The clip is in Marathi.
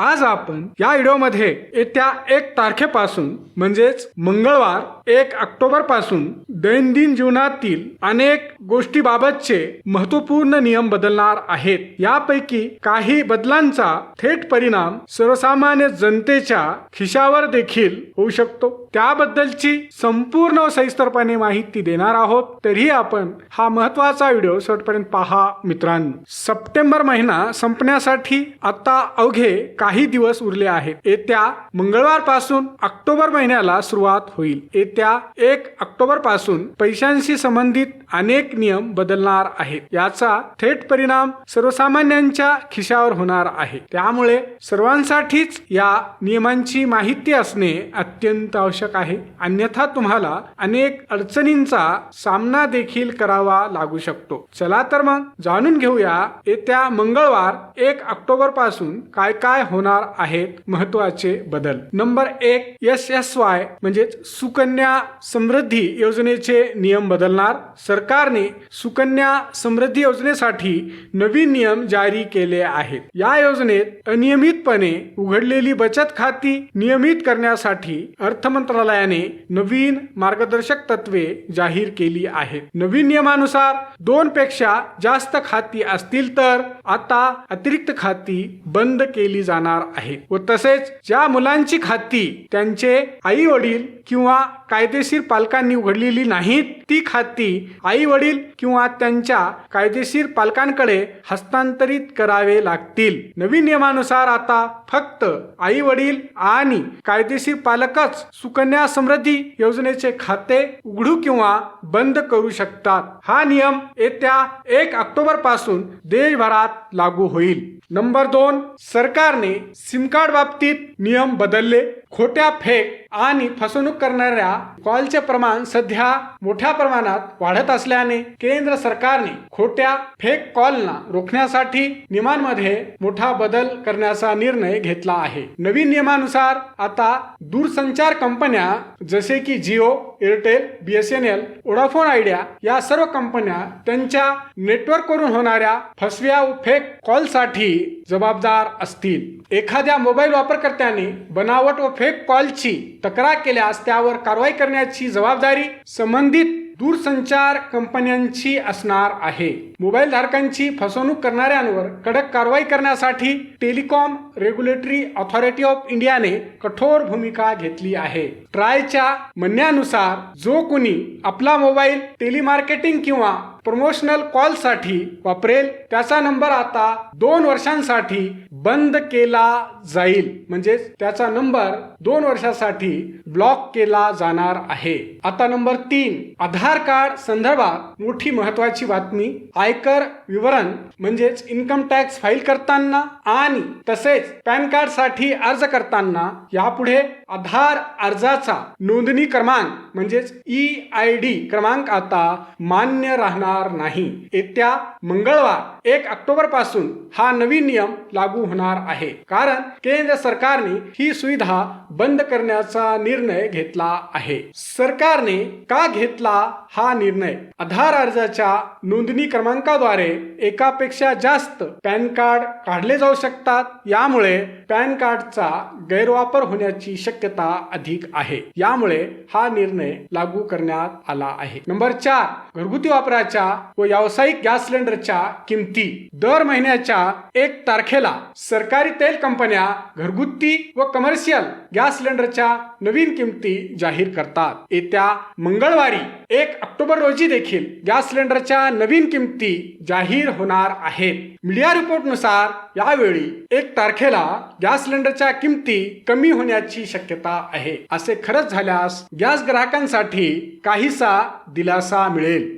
आज आपण या व्हिडिओमध्ये येत्या एक तारखेपासून म्हणजेच मंगळवार एक ऑक्टोबरपासून दैनंदिन जीवनातील अनेक गोष्टीबाबतचे महत्त्वपूर्ण नियम बदलणार आहेत. यापैकी काही बदलांचा थेट परिणाम सर्वसामान्य जनतेच्या खिशावर देखील होऊ शकतो. त्याबद्दलची संपूर्ण सविस्तरपणे माहिती देणार आहोत. तरीही आपण हा महत्त्वाचा व्हिडिओ शेवटपर्यंत पहा. मित्रांनो सप्टेंबर महिना संपण्यासाठी आता अवघे काही दिवस उरले आहेत. येत्या मंगळवारपासून ऑक्टोबर महिन्याला सुरुवात होईल. येत्या एक ऑक्टोबरपासून पैशांशी संबंधित अनेक नियम बदलणार आहेत. याचा थेट परिणाम सर्वसामान्यांच्या खिशावर होणार आहे. त्यामुळे सर्वांसाठीच या नियमांची माहिती असणे अत्यंत आवश्यक आहे. अन्यथा तुम्हाला अनेक अडचणींचा सामना देखील करावा लागू शकतो. चला तर मग जाणून घेऊया येत्या मंगळवार एक ऑक्टोबरपासून काय काय होणार आहेत महत्त्वाचे बदल. नंबर एक एस एस वाय म्हणजेच सुकन्या समृद्धी योजनेचे नियम बदलणार. सरकारने सुकन्या समृद्धी योजनेसाठी नवीन नियम जारी केले आहेत. या योजनेत अनियमितपणे उघडलेली बचत खाती नियमित करण्यासाठी अर्थ मंत्रालयाने नवीन मार्गदर्शक तत्वे जाहीर केली आहेत. नवीन नियमानुसार दोन पेक्षा जास्त खाती असतील तर आता अतिरिक्त खाती बंद केली जाणार आहेत व तसेच ज्या मुलांची खाती त्यांचे आई वडील किंवा कायदेशीर पालकांनी उघडलेली नाहीत ती खाती आई वडील किंवा त्यांच्या कायदेशीर पालकांकडे हस्तांतरित करावे लागतील. नवीन नियमानुसार आता फक्त आई वडील आणि कायदेशीर पालकच सुकन्या समृद्धी योजनेचे खाते उघडू किंवा बंद करू शकतात. हा नियम येत्या एक ऑक्टोबरपासून देशभरात लागू होईल. नंबर दोन सरकारने सिम कार्ड बाबतीत नियम बदलले. खोट्या फेक आणि फसवणूक करणाऱ्या कॉलचे प्रमाण सध्या मोठ्या प्रमाणात वाढत असल्याने केंद्र सरकारने खोट्या फेक कॉलना रोखण्यासाठी नियमांमध्ये मोठा बदल करण्याचा निर्णय घेतला आहे. नवीन नियमानुसार आता दूरसंचार कंपन्या जसे की Jio Airtel BSNL Vodafone Idea या सर्व कंपन्या त्यांच्या नेटवर्कवरून होणाऱ्या फसव्या फेक कॉलसाठी जबाबदार असतील. एखाद्या मोबाईल वापरकर्त्याने बनावट व फेक कॉलची तक्रार केल्यास त्यावर कारवाई करण्याची जबाबदारी संबंधित दूरसंचार कंपन्यांची असणार आहे. मोबाईल धारकांची फसवणूक करणाऱ्यांवर कडक कारवाई करण्यासाठी टेलिकॉम रेग्युलेटरी ऑथॉरिटी ऑफ इंडियाने कठोर भूमिका घेतली आहे. ट्रायच्या म्हणण्यानुसार जो कोणी आपला मोबाईल टेलिमार्केटिंग किंवा प्रमोशनल कॉलसाठी वापरेल. त्याचा नंबर आता दोन वर्षांसाठी बंद केला जाईल. म्हणजेच त्याचा नंबर दोन वर्षासाठी ब्लॉक केला जाणार आहे. आता नंबर तीन आधार कार्ड संदर्भात मोठी महत्वाची बातमी आयकर विवरण म्हणजेच इन्कम टॅक्स फाईल करताना आणि तसेच पॅन कार्डसाठी अर्ज करताना यापुढे आधार अर्जाचा नोंदणी क्रमांक म्हणजेच ई आय डी क्रमांक आता मान्य राहणार नाही. येत्या मंगळवार एक ऑक्टोबरपासून हा नवीन नियम लागू होणार आहे. कारण केंद्र सरकारने ही सुविधा बंद करण्याचा निर्णय घेतला आहे. सरकारने का घेतला हा निर्णय? आधार अर्जाच्या नोंदणी क्रमांकाद्वारे एकापेक्षा जास्त पॅन कार्ड काढले जाऊ शकतात. यामुळे पॅन कार्डचा गैरवापर होण्याची शक्यता अधिक आहे. यामुळे हा निर्णय लागू करण्यात आला आहे. नंबर चार घरगुती वापराच्या व व्यावसायिक गॅस सिलेंडरच्या किमती दर महिन्याच्या एक तारखेला सरकारी तेल कंपन्या घरगुती व कमर्शियल गॅस सिलेंडरच्या नवीन किमती जाहीर करतात. येत्या मंगळवारी एक ऑक्टोबर रोजी देखील गॅस सिलेंडरच्या नवीन किमती जाहीर होणार आहेत. मीडिया रिपोर्टनुसार यावेळी एक तारखेला गॅस सिलेंडरच्या किमती कमी होण्याची शक्यता आहे. असे खरंच झाल्यास गॅस ग्राहकांसाठी काहीसा दिलासा मिळेल.